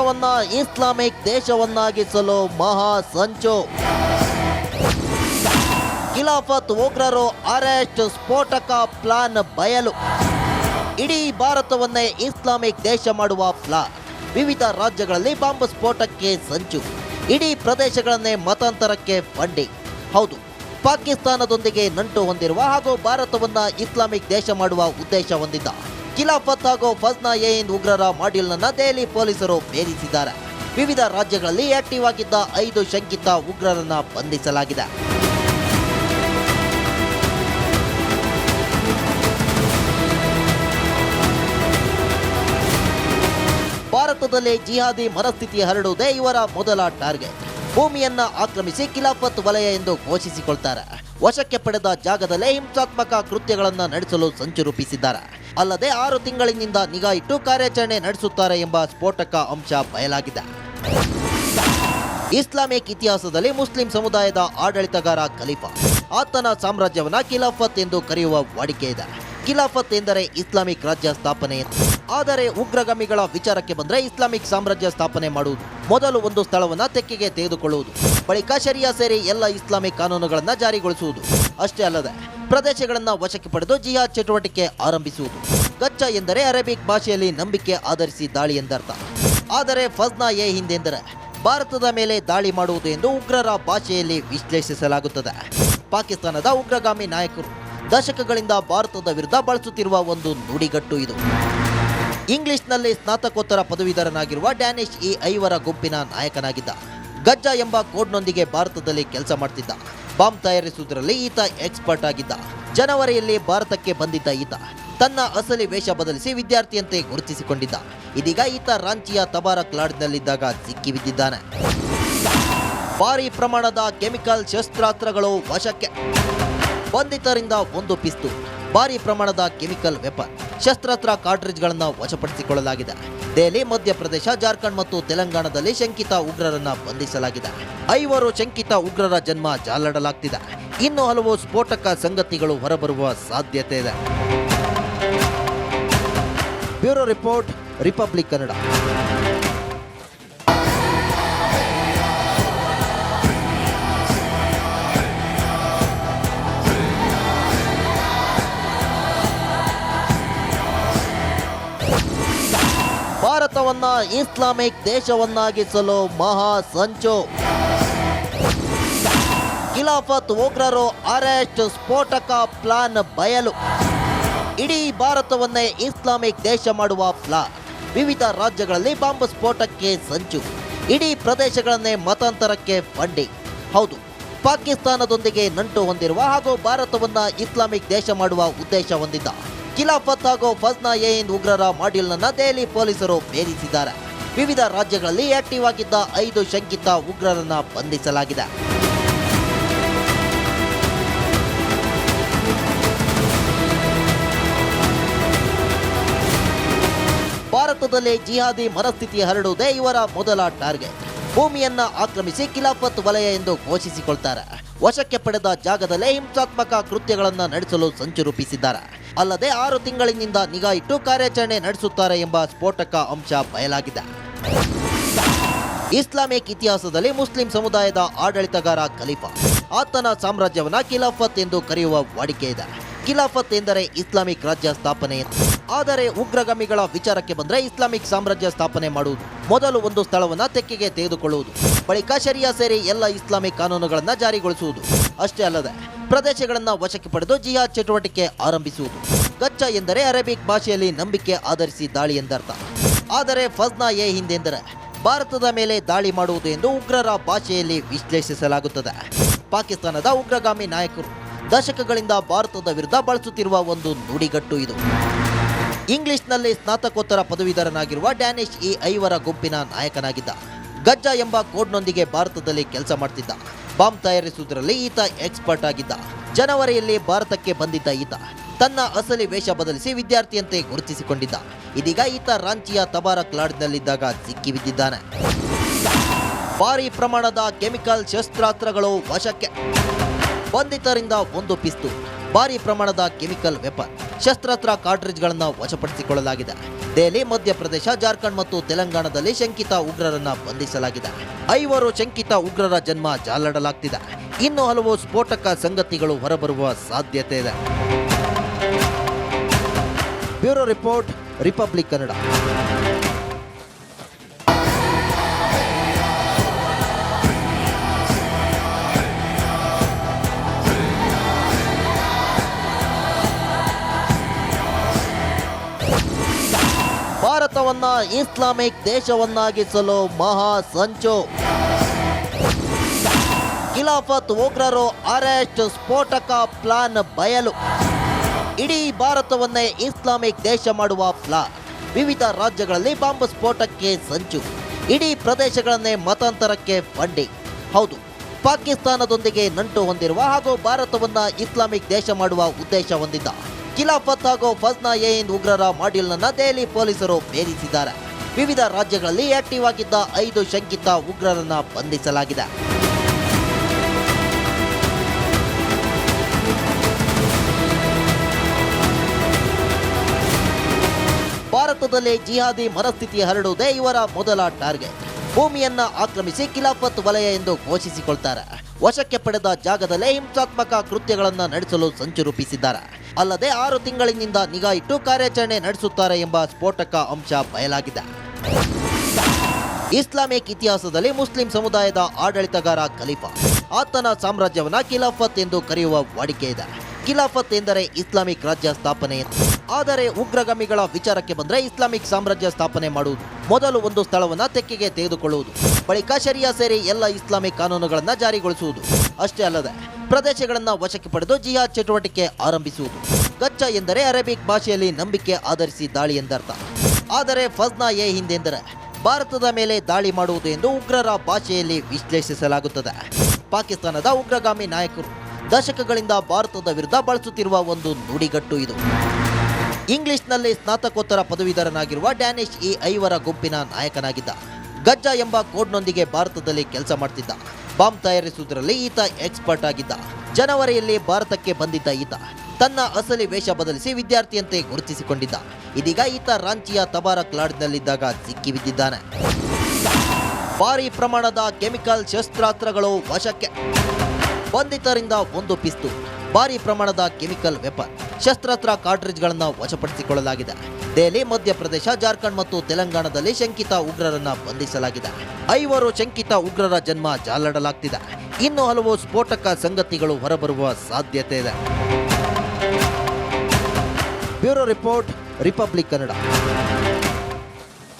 ಭಾರತವನ್ನ ಇಸ್ಲಾಮಿಕ್ ದೇಶವನ್ನಾಗಿಸಲು ಮಹಾ ಸಂಚು. ಖಿಲಾಫತ್ ಉಗ್ರರು ಅರೆಸ್ಟ್ ಸ್ಫೋಟಕ ಪ್ಲಾನ್ ಬಯಲು. ಇಡೀ ಭಾರತವನ್ನೇ ಇಸ್ಲಾಮಿಕ್ ದೇಶ ಮಾಡುವ ಪ್ಲಾನ್. ವಿವಿಧ ರಾಜ್ಯಗಳಲ್ಲಿ ಬಾಂಬ್ ಸ್ಫೋಟಕ್ಕೆ ಸಂಚು. ಇಡೀ ಪ್ರದೇಶಗಳನ್ನೇ ಮತಾಂತರಕ್ಕೆ ಫಂಡಿಂಗ್. ಹೌದು, ಪಾಕಿಸ್ತಾನದೊಂದಿಗೆ ನಂಟು ಹೊಂದಿರುವ ಹಾಗೂ ಭಾರತವನ್ನ ಇಸ್ಲಾಮಿಕ್ ದೇಶ ಮಾಡುವ ಉದ್ದೇಶ ಹೊಂದಿದ್ದ. ಖಿಲಾಫತ್ ಹಾಗೂ ಫಜ್ನಾ ಎ ಉಗ್ರರ ಮಾಡ್ಯೂಲ್ನನ್ನ ದೆಹಲಿ ಪೊಲೀಸರು ಭೇದಿಸಿದ್ದಾರೆ ವಿವಿಧ ರಾಜ್ಯಗಳಲ್ಲಿ ಆಕ್ಟಿವ್ ಆಗಿದ್ದ ಐದು ಶಂಕಿತ ಉಗ್ರರನ್ನ ಬಂಧಿಸಲಾಗಿದೆ. ಭಾರತದಲ್ಲಿ ಜಿಹಾದಿ ಮನಸ್ಥಿತಿ ಹರಡುವುದೇ ಇವರ ಮೊದಲ ಟಾರ್ಗೆಟ್. ಭೂಮಿಯನ್ನ ಆಕ್ರಮಿಸಿ ಖಿಲಾಫತ್ ವಲಯ ಎಂದು ಘೋಷಿಸಿಕೊಳ್ತಾರೆ. ವಶಕ್ಕೆ ಪಡೆದ ಜಾಗದಲ್ಲೇ ಹಿಂಸಾತ್ಮಕ ಕೃತ್ಯಗಳನ್ನು ನಡೆಸಲು ಸಂಚು ರೂಪಿಸಿದ್ದಾರೆ. ಅಲ್ಲದೆ ಆರು ತಿಂಗಳಿನಿಂದ ನಿಗಾ ಇಟ್ಟು ಕಾರ್ಯಾಚರಣೆ ನಡೆಸುತ್ತಾರೆ ಎಂಬ ಸ್ಫೋಟಕ ಅಂಶ ಬಯಲಾಗಿದೆ. ಇಸ್ಲಾಮಿಕ್ ಇತಿಹಾಸದಲ್ಲಿ ಮುಸ್ಲಿಂ ಸಮುದಾಯದ ಆಡಳಿತಗಾರ ಖಲೀಫಾ. ಆತನ ಸಾಮ್ರಾಜ್ಯವನ್ನ ಖಿಲಾಫತ್ ಎಂದು ಕರೆಯುವ ವಾಡಿಕೆ ಇದೆ. ಖಿಲಾಫತ್ ಎಂದರೆ ಇಸ್ಲಾಮಿಕ್ ರಾಜ್ಯ ಸ್ಥಾಪನೆ ಆದರೆ ಉಗ್ರಗಾಮಿಗಳ ವಿಚಾರಕ್ಕೆ ಬಂದರೆ ಇಸ್ಲಾಮಿಕ್ ಸಾಮ್ರಾಜ್ಯ ಸ್ಥಾಪನೆ ಮಾಡುವುದು ಮೊದಲು ಒಂದು ಸ್ಥಳವನ್ನ ತೆಕ್ಕೆಗೆ ತೆಗೆದುಕೊಳ್ಳುವುದು. ಬಳಿಕ ಶರಿಯಾ ಸೇರಿ ಎಲ್ಲ ಇಸ್ಲಾಮಿಕ್ ಕಾನೂನುಗಳನ್ನ ಜಾರಿಗೊಳಿಸುವುದು. ಅಷ್ಟೇ ಅಲ್ಲದೆ ಪ್ರದೇಶಗಳನ್ನ ವಶಕ್ಕೆ ಪಡೆದು ಜಿಹಾದ್ ಚಟುವಟಿಕೆ ಆರಂಭಿಸುವುದು. ಗಚ್ಚ ಎಂದರೆ ಅರೇಬಿಕ್ ಭಾಷೆಯಲ್ಲಿ ನಂಬಿಕೆ ಆಧರಿಸಿ ದಾಳಿ ಎಂದರ್ಥ. ಆದರೆ ಫಜ್ನಾ ಎ ಹಿಂದೆಂದರೆ ಭಾರತದ ಮೇಲೆ ದಾಳಿ ಮಾಡುವುದು ಎಂದು ಉಗ್ರರ ಭಾಷೆಯಲ್ಲಿ ವಿಶ್ಲೇಷಿಸಲಾಗುತ್ತದೆ. ಪಾಕಿಸ್ತಾನದ ಉಗ್ರಗಾಮಿ ನಾಯಕರು ದಶಕಗಳಿಂದ ಭಾರತದ ವಿರುದ್ಧ ಬಳಸುತ್ತಿರುವ ಒಂದು ನುಡಿಗಟ್ಟು ಇದು. ಇಂಗ್ಲಿಷ್ನಲ್ಲಿ ಸ್ನಾತಕೋತ್ತರ ಪದವೀಧರನಾಗಿರುವ ಡ್ಯಾನಿಶ್ ಈ ಐವರ ಗುಂಪಿನ ನಾಯಕನಾಗಿದ್ದ. ಗಜ್ಜಾ ಎಂಬ ಕೋಡ್ನೊಂದಿಗೆ ಭಾರತದಲ್ಲಿ ಕೆಲಸ ಮಾಡ್ತಿದ್ದ. ಬಾಂಬ್ ತಯಾರಿಸುವುದರಲ್ಲಿ ಈತ ಎಕ್ಸ್ಪರ್ಟ್ ಆಗಿದ್ದ. ಜನವರಿಯಲ್ಲಿ ಭಾರತಕ್ಕೆ ಬಂದಿದ್ದ ಈತ. ತನ್ನ ಅಸಲಿ ವೇಷ ಬದಲಿಸಿ ವಿದ್ಯಾರ್ಥಿಯಂತೆ ಗುರುತಿಸಿಕೊಂಡಿದ್ದ. ಇದೀಗ ಈತ ರಾಂಚಿಯ ತಬಾರಕ್ ಕ್ಲಾಡ್ನಲ್ಲಿದ್ದಾಗ ಸಿಕ್ಕಿ ಬಿದ್ದಿದ್ದಾನೆ ಭಾರಿ ಪ್ರಮಾಣದ ಕೆಮಿಕಲ್ ಶಸ್ತ್ರಾಸ್ತ್ರಗಳು ವಶಕ್ಕೆ ಬಂಧಿತರಿಂದ ಒಂದು ಪಿಸ್ತು. ಭಾರಿ ಪ್ರಮಾಣದ ಕೆಮಿಕಲ್ ವೆಪನ್. ಶಸ್ತ್ರಾಸ್ತ್ರ ಕಾರ್ಟ್ರಿಜ್ಗಳನ್ನು ವಶಪಡಿಸಿಕೊಳ್ಳಲಾಗಿದೆ. ದೆಹಲಿ, ಮಧ್ಯಪ್ರದೇಶ, ಜಾರ್ಖಂಡ್ ಮತ್ತು ತೆಲಂಗಾಣದಲ್ಲಿ ಶಂಕಿತ ಉಗ್ರರನ್ನ ಬಂಧಿಸಲಾಗಿದೆ. ಐವರು ಶಂಕಿತ ಉಗ್ರರ ಜನ್ಮ ಜಾಲಾಡಲಾಗ್ತಿದೆ. ಇನ್ನು ಹಲವು ಸ್ಫೋಟಕ ಸಂಗತಿಗಳು ಹೊರಬರುವ ಸಾಧ್ಯತೆ ಇದೆ. Bureau report, republic Kannada. ಭಾರತವನ್ನ ಇಸ್ಲಾಮಿಕ್ ದೇಶವನ್ನಾಗಿಸಲು ಮಹಾ ಸಂಚು. ಖಿಲಾಫತ್ ಉಗ್ರರು ಅರೆಸ್ಟ್ ಸ್ಫೋಟಕ ಪ್ಲಾನ್ ಬಯಲು. ಇಡೀ ಭಾರತವನ್ನೇ ಇಸ್ಲಾಮಿಕ್ ದೇಶ ಮಾಡುವ ಪ್ಲಾನ್. ವಿವಿಧ ರಾಜ್ಯಗಳಲ್ಲಿ ಬಾಂಬ್ ಸ್ಫೋಟಕ್ಕೆ ಸಂಚು. ಇಡೀ ಪ್ರದೇಶಗಳನ್ನೇ ಮತಾಂತರಕ್ಕೆ ಫಂಡಿಂಗ್. ಹೌದು, ಪಾಕಿಸ್ತಾನದೊಂದಿಗೆ ನಂಟು ಹೊಂದಿರುವ ಹಾಗೂ ಭಾರತವನ್ನ ಇಸ್ಲಾಮಿಕ್ ದೇಶ ಮಾಡುವ ಉದ್ದೇಶ ಹೊಂದಿದ್ದ. ಖಿಲಾಫತ್ ಹಾಗೂ ಫಜ್ನಾ ಎ ಹಿಂದ್ ಉಗ್ರರ ಮಾಡ್ಯೂಲ್ನನ್ನು ದೆಹಲಿ ಪೊಲೀಸರು ಭೇದಿಸಿದ್ದಾರೆ. ವಿವಿಧ ರಾಜ್ಯಗಳಲ್ಲಿ ಆಕ್ಟಿವ್ ಆಗಿದ್ದ ಐದು ಶಂಕಿತ ಉಗ್ರರನ್ನ ಬಂಧಿಸಲಾಗಿದೆ. ಭಾರತದಲ್ಲಿ ಜಿಹಾದಿ ಮನಸ್ಥಿತಿ ಹರಡುವುದೇ ಇವರ ಮೊದಲ ಟಾರ್ಗೆಟ್. ಭೂಮಿಯನ್ನ ಆಕ್ರಮಿಸಿ ಖಿಲಾಫತ್ ವಲಯ ಎಂದು ಘೋಷಿಸಿಕೊಳ್ತಾರೆ. ವಶಕ್ಕೆ ಪಡೆದ ಜಾಗದಲ್ಲೇ ಹಿಂಸಾತ್ಮಕ ಕೃತ್ಯಗಳನ್ನು ನಡೆಸಲು ಸಂಚು ರೂಪಿಸಿದ್ದಾರೆ. ಅಲ್ಲದೆ ಆರು ತಿಂಗಳಿನಿಂದ ನಿಗಾ ಇಟ್ಟು ಕಾರ್ಯಾಚರಣೆ ನಡೆಸುತ್ತಾರೆ ಎಂಬ ಸ್ಫೋಟಕ ಅಂಶ ಬಯಲಾಗಿದೆ. ಇಸ್ಲಾಮಿಕ್ ಇತಿಹಾಸದಲ್ಲಿ ಮುಸ್ಲಿಂ ಸಮುದಾಯದ ಆಡಳಿತಗಾರ ಖಲೀಫಾ. ಆತನ ಸಾಮ್ರಾಜ್ಯವನ್ನ ಖಿಲಾಫತ್ ಎಂದು ಕರೆಯುವ ವಾಡಿಕೆ ಇದೆ. ಖಿಲಾಫತ್ ಎಂದರೆ ಇಸ್ಲಾಮಿಕ್ ರಾಜ್ಯ ಸ್ಥಾಪನೆ ಆದರೆ ಉಗ್ರಗಾಮಿಗಳ ವಿಚಾರಕ್ಕೆ ಬಂದ್ರೆ ಇಸ್ಲಾಮಿಕ್ ಸಾಮ್ರಾಜ್ಯ ಸ್ಥಾಪನೆ ಮಾಡುವುದು ಮೊದಲು ಒಂದು ಸ್ಥಳವನ್ನ ತೆಕ್ಕೆಗೆ ತೆಗೆದುಕೊಳ್ಳುವುದು. ಬಳಿಕ ಶರಿಯಾ ಸೇರಿ ಎಲ್ಲ ಇಸ್ಲಾಮಿಕ್ ಕಾನೂನುಗಳನ್ನ ಜಾರಿಗೊಳಿಸುವುದು. ಅಷ್ಟೇ ಅಲ್ಲದೆ ಪ್ರದೇಶಗಳನ್ನ ವಶಕ್ಕೆ ಪಡೆದು ಜಿಹಾದ್ ಚಟುವಟಿಕೆ ಆರಂಭಿಸುವುದು. ಗಚ್ಚ ಎಂದರೆ ಅರೇಬಿಕ್ ಭಾಷೆಯಲ್ಲಿ ನಂಬಿಕೆ ಆಧರಿಸಿ ದಾಳಿ ಎಂದರ್ಥ. ಆದರೆ ಫಜ್ನಾ ಎ ಹಿಂದೆಂದರೆ ಭಾರತದ ಮೇಲೆ ದಾಳಿ ಮಾಡುವುದು ಎಂದು ಉಗ್ರರ ಭಾಷೆಯಲ್ಲಿ ವಿಶ್ಲೇಷಿಸಲಾಗುತ್ತದೆ. ಪಾಕಿಸ್ತಾನದ ಉಗ್ರಗಾಮಿ ನಾಯಕರು ದಶಕಗಳಿಂದ ಭಾರತದ ವಿರುದ್ಧ ಬಳಸುತ್ತಿರುವ ಒಂದು ನುಡಿಗಟ್ಟು ಇದು. ಇಂಗ್ಲಿಷ್ನಲ್ಲಿ ಸ್ನಾತಕೋತ್ತರ ಪದವೀಧರನಾಗಿರುವ ಡ್ಯಾನಿಶ್ ಈ ಐವರ ಗುಂಪಿನ ನಾಯಕನಾಗಿದ್ದ. ಗಜ್ಜ ಎಂಬ ಕೋಡ್ನೊಂದಿಗೆ ಭಾರತದಲ್ಲಿ ಕೆಲಸ ಮಾಡ್ತಿದ್ದ. ಬಾಂಬ್ ತಯಾರಿಸುವುದರಲ್ಲಿ ಈತ ಎಕ್ಸ್ಪರ್ಟ್ ಆಗಿದ್ದ. ಜನವರಿಯಲ್ಲಿ ಭಾರತಕ್ಕೆ ಬಂದಿದ್ದ ಈತ. ತನ್ನ ಅಸಲಿ ವೇಷ ಬದಲಿಸಿ ವಿದ್ಯಾರ್ಥಿಯಂತೆ ಗುರುತಿಸಿಕೊಂಡಿದ್ದ. ಇದೀಗ ಈತ ರಾಂಚಿಯ ತಬಾರಕ್ ಕ್ಲಾಡ್ನಲ್ಲಿದ್ದಾಗ ಸಿಕ್ಕಿ ಬಿದ್ದಿದ್ದಾನೆ ಭಾರಿ ಪ್ರಮಾಣದ ಕೆಮಿಕಲ್ ಶಸ್ತ್ರಾಸ್ತ್ರಗಳು ವಶಕ್ಕೆ ಬಂಧಿತರಿಂದ ಒಂದು ಪಿಸ್ತು. ಭಾರಿ ಪ್ರಮಾಣದ ಕೆಮಿಕಲ್ ವೆಪನ್, ಶಸ್ತ್ರಾಸ್ತ್ರ ಕಾರ್ಟ್ರಿಜ್ಗಳನ್ನು ವಶಪಡಿಸಿಕೊಳ್ಳಲಾಗಿದೆ. ದೆಹಲಿ, ಮಧ್ಯಪ್ರದೇಶ, ಜಾರ್ಖಂಡ್ ಮತ್ತು ತೆಲಂಗಾಣದಲ್ಲಿ ಶಂಕಿತ ಉಗ್ರರನ್ನ ಬಂಧಿಸಲಾಗಿದೆ. ಐವರು ಶಂಕಿತ ಉಗ್ರರ ಜನ್ಮ ಜಾಲಾಡಲಾಗ್ತಿದೆ. ಇನ್ನು ಹಲವು ಸ್ಫೋಟಕ ಸಂಗತಿಗಳು ಹೊರಬರುವ ಸಾಧ್ಯತೆ ಇದೆ. Bureau report, Republic Kannada. ಭಾರತವನ್ನ ಇಸ್ಲಾಮಿಕ್ ದೇಶವನ್ನಾಗಿಸಲು ಮಹಾ ಸಂಚು. ಖಿಲಾಫತ್ ಉಗ್ರರು ಅರೆಸ್ಟ್ ಸ್ಫೋಟಕ ಪ್ಲಾನ್ ಬಯಲು. ಇಡೀ ಭಾರತವನ್ನೇ ಇಸ್ಲಾಮಿಕ್ ದೇಶ ಮಾಡುವ ಪ್ಲಾನ್. ವಿವಿಧ ರಾಜ್ಯಗಳಲ್ಲಿ ಬಾಂಬ್ ಸ್ಫೋಟಕ್ಕೆ ಸಂಚು. ಇಡೀ ಪ್ರದೇಶಗಳನ್ನೇ ಮತಾಂತರಕ್ಕೆ ಫಂಡಿಂಗ್. ಹೌದು, ಪಾಕಿಸ್ತಾನದೊಂದಿಗೆ ನಂಟು ಹೊಂದಿರುವ ಹಾಗೂ ಭಾರತವನ್ನ ಇಸ್ಲಾಮಿಕ್ ದೇಶ ಮಾಡುವ ಉದ್ದೇಶ ಹೊಂದಿದ್ದ. ಖಿಲಾಫತ್ ಹಾಗೂ ಫಜ್ನಾ ಎ ಹಿಂದ್ ಉಗ್ರರ ಮಾಡ್ಯೂಲ್ನನ್ನು ದೆಹಲಿ ಪೊಲೀಸರು ಭೇದಿಸಿದ್ದಾರೆ ವಿವಿಧ ರಾಜ್ಯಗಳಲ್ಲಿ ಆಕ್ಟಿವ್ ಆಗಿದ್ದ ಐದು ಶಂಕಿತ ಉಗ್ರರನ್ನ ಬಂಧಿಸಲಾಗಿದೆ. ಭಾರತದಲ್ಲಿ ಜಿಹಾದಿ ಮನಸ್ಥಿತಿ ಹರಡುವುದೇ ಇವರ ಮೊದಲ ಟಾರ್ಗೆಟ್. ಭೂಮಿಯನ್ನ ಆಕ್ರಮಿಸಿ ಖಿಲಾಫತ್ ವಲಯ ಎಂದು ಘೋಷಿಸಿಕೊಳ್ತಾರೆ. ವಶಕ್ಕೆ ಪಡೆದ ಜಾಗದಲ್ಲೇ ಹಿಂಸಾತ್ಮಕ ಕೃತ್ಯಗಳನ್ನು ನಡೆಸಲು ಸಂಚು ರೂಪಿಸಿದ್ದಾರೆ. ಅಲ್ಲದೆ ಆರು ತಿಂಗಳಿನಿಂದ ನಿಗಾ ಇಟ್ಟು ಕಾರ್ಯಾಚರಣೆ ನಡೆಸುತ್ತಾರೆ ಎಂಬ ಸ್ಫೋಟಕ ಅಂಶ ಬಯಲಾಗಿದೆ. ಇಸ್ಲಾಮಿಕ್ ಇತಿಹಾಸದಲ್ಲಿ ಮುಸ್ಲಿಂ ಸಮುದಾಯದ ಆಡಳಿತಗಾರ ಖಲೀಫಾ. ಆತನ ಸಾಮ್ರಾಜ್ಯವನ್ನ ಖಿಲಾಫತ್ ಎಂದು ಕರೆಯುವ ವಾಡಿಕೆ ಇದೆ. ಖಿಲಾಫತ್ ಎಂದರೆ ಇಸ್ಲಾಮಿಕ್ ರಾಜ್ಯ ಸ್ಥಾಪನೆ. ಆದರೆ ಉಗ್ರಗಾಮಿಗಳ ವಿಚಾರಕ್ಕೆ ಬಂದರೆ ಇಸ್ಲಾಮಿಕ್ ಸಾಮ್ರಾಜ್ಯ ಸ್ಥಾಪನೆ ಮಾಡುವುದು ಮೊದಲು ಒಂದು ಸ್ಥಳವನ್ನ ತೆಕ್ಕೆಗೆ ತೆಗೆದುಕೊಳ್ಳುವುದು. ಬಳಿಕ ಶರಿಯಾ ಸೇರಿ ಎಲ್ಲ ಇಸ್ಲಾಮಿಕ್ ಕಾನೂನುಗಳನ್ನು ಜಾರಿಗೊಳಿಸುವುದು. ಅಷ್ಟೇ ಅಲ್ಲದೆ ಪ್ರದೇಶಗಳನ್ನು ವಶಕ್ಕೆ ಪಡೆದು ಜಿಹಾದ್ ಚಟುವಟಿಕೆ ಆರಂಭಿಸುವುದು. ಗಚ್ಚ ಎಂದರೆ ಅರೇಬಿಕ್ ಭಾಷೆಯಲ್ಲಿ ನಂಬಿಕೆ ಆಧರಿಸಿ ದಾಳಿ ಎಂದರ್ಥ. ಆದರೆ ಫಜ್ನಾ ಎ ಹಿಂದೆಂದರೆ ಭಾರತದ ಮೇಲೆ ದಾಳಿ ಮಾಡುವುದು ಎಂದು ಉಗ್ರರ ಭಾಷೆಯಲ್ಲಿ ವಿಶ್ಲೇಷಿಸಲಾಗುತ್ತದೆ. ಪಾಕಿಸ್ತಾನದ ಉಗ್ರಗಾಮಿ ನಾಯಕರು ದಶಕಗಳಿಂದ ಭಾರತದ ವಿರುದ್ಧ ಬಳಸುತ್ತಿರುವ ಒಂದು ನುಡಿಗಟ್ಟು ಇದು. ಇಂಗ್ಲಿಷ್ನಲ್ಲಿ ಸ್ನಾತಕೋತ್ತರ ಪದವೀಧರನಾಗಿರುವ ಡ್ಯಾನಿಶ್ ಈ ಐವರ ಗುಂಪಿನ ನಾಯಕನಾಗಿದ್ದ. ಗಜ್ಜ ಎಂಬ ಕೋಡ್ನೊಂದಿಗೆ ಭಾರತದಲ್ಲಿ ಕೆಲಸ ಮಾಡ್ತಿದ್ದ. ಬಾಂಬ್ ತಯಾರಿಸುವುದರಲ್ಲಿ ಈತ ಎಕ್ಸ್ಪರ್ಟ್ ಆಗಿದ್ದ. ಜನವರಿಯಲ್ಲಿ ಭಾರತಕ್ಕೆ ಬಂದಿದ್ದ ಈತ. ತನ್ನ ಅಸಲಿ ವೇಷ ಬದಲಿಸಿ ವಿದ್ಯಾರ್ಥಿಯಂತೆ ಗುರುತಿಸಿಕೊಂಡಿದ್ದ. ಇದೀಗ ಈತ ರಾಂಚಿಯ ತಬಾರಕ್ ಕ್ಲಾಡ್ನಲ್ಲಿದ್ದಾಗ ಸಿಕ್ಕಿ ಬಿದ್ದಿದ್ದಾನೆ ಭಾರಿ ಪ್ರಮಾಣದ ಕೆಮಿಕಲ್ ಶಸ್ತ್ರಾಸ್ತ್ರಗಳು ವಶಕ್ಕೆ ಬಂಧಿತರಿಂದ ಒಂದು ಪಿಸ್ತು, ಭಾರಿ ಪ್ರಮಾಣದ ಕೆಮಿಕಲ್ ವೆಪನ್, ಶಸ್ತ್ರಾಸ್ತ್ರ ಕಾರ್ಟ್ರಿಜ್ಗಳನ್ನು ವಶಪಡಿಸಿಕೊಳ್ಳಲಾಗಿದೆ. ದೆಹಲಿ, ಮಧ್ಯಪ್ರದೇಶ, ಜಾರ್ಖಂಡ್ ಮತ್ತು ತೆಲಂಗಾಣದಲ್ಲಿ ಶಂಕಿತ ಉಗ್ರರನ್ನ ಬಂಧಿಸಲಾಗಿದೆ. ಐವರು ಶಂಕಿತ ಉಗ್ರರ ಜನ್ಮ ಜಾಲಾಡಲಾಗ್ತಿದೆ. ಇನ್ನು ಹಲವು ಸ್ಫೋಟಕ ಸಂಗತಿಗಳು ಹೊರಬರುವ ಸಾಧ್ಯತೆ ಇದೆ. Bureau report, Republic Kannada.